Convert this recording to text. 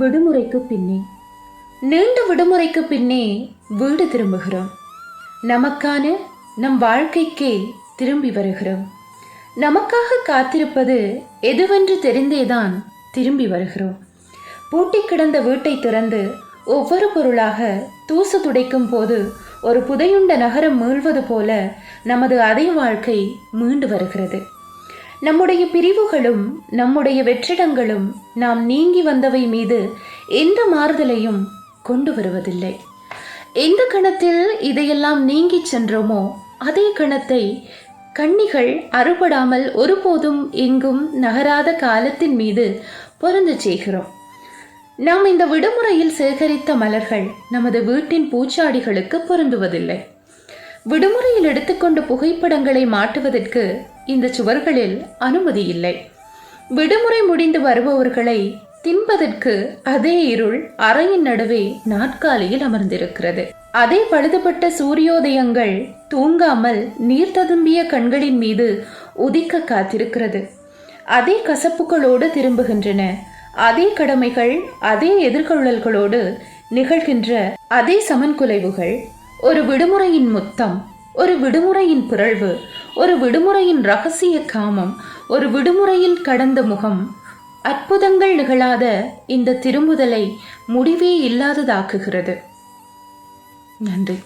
விடுமுறைக்கு பின்னே. நீண்ட விடுமுறைக்கு பின்னே வீடு திரும்புகிறோம். நமக்கான நம் வாழ்க்கைக்கே திரும்பி வருகிறோம். நமக்காக காத்திருப்பது எதுவென்று தெரிந்தேதான் திரும்பி வருகிறோம். பூட்டி கிடந்த வீட்டை திறந்து ஒவ்வொரு பொருளாக தூசு துடைக்கும் போது ஒரு புதையுண்ட நகரம் மீள்வது போல நமது அதே வாழ்க்கை மீண்டு வருகிறது. நம்முடைய பிரிவுகளும் நம்முடைய வெற்றிடங்களும் நாம் நீங்கி வந்தவை மீது எந்த மாறுதலையும் கொண்டு வருவதில்லை. எந்த கணத்தில் இதையெல்லாம் நீங்கிச் சென்றோமோ அதே கணத்தை கண்ணிகள் அறுபடாமல் ஒருபோதும் எங்கும் நகராத காலத்தின் மீது பொருந்து செய்கிறோம். நாம் இந்த விடுமுறையில் சேகரித்த மலர்கள் நமது வீட்டின் பூச்சாடிகளுக்கு பொருந்துவதில்லை. விடுமுறையில் எடுத்துக்கொண்ட புகைப்படங்களை மாட்டுவதற்கு இந்த சுவர்களில் அனுமதி இல்லை. விடுமுறை முடிந்து வருபவர்களை தின்பதற்கு அதே இருள் அறையின் நடுவே நாற்காலியில் அமர்ந்திருக்கிறது. அதே பழுதுபட்ட சூரியோதயங்கள் தூங்காமல் நீர் ததும்பிய கண்களின் மீது உதிக்க காத்திருக்கிறது. அதே கசப்புகளோடு திரும்புகின்றன. அதே கடமைகள் அதே எதிர்கொள்ளல்களோடு நிகழ்கின்ற அதே சமன்குலைவுகள். ஒரு விடுமுறையின் முத்தம் ஒரு விடுமுறையின் பிறழ்வு ஒரு விடுமுறையின் ரகசிய காமம் ஒரு விடுமுறையில் கடந்த முகம். அற்புதங்கள் நிகழாத இந்த திரும்புதலை முடிவே இல்லாததாக்குகிறது. நன்றி.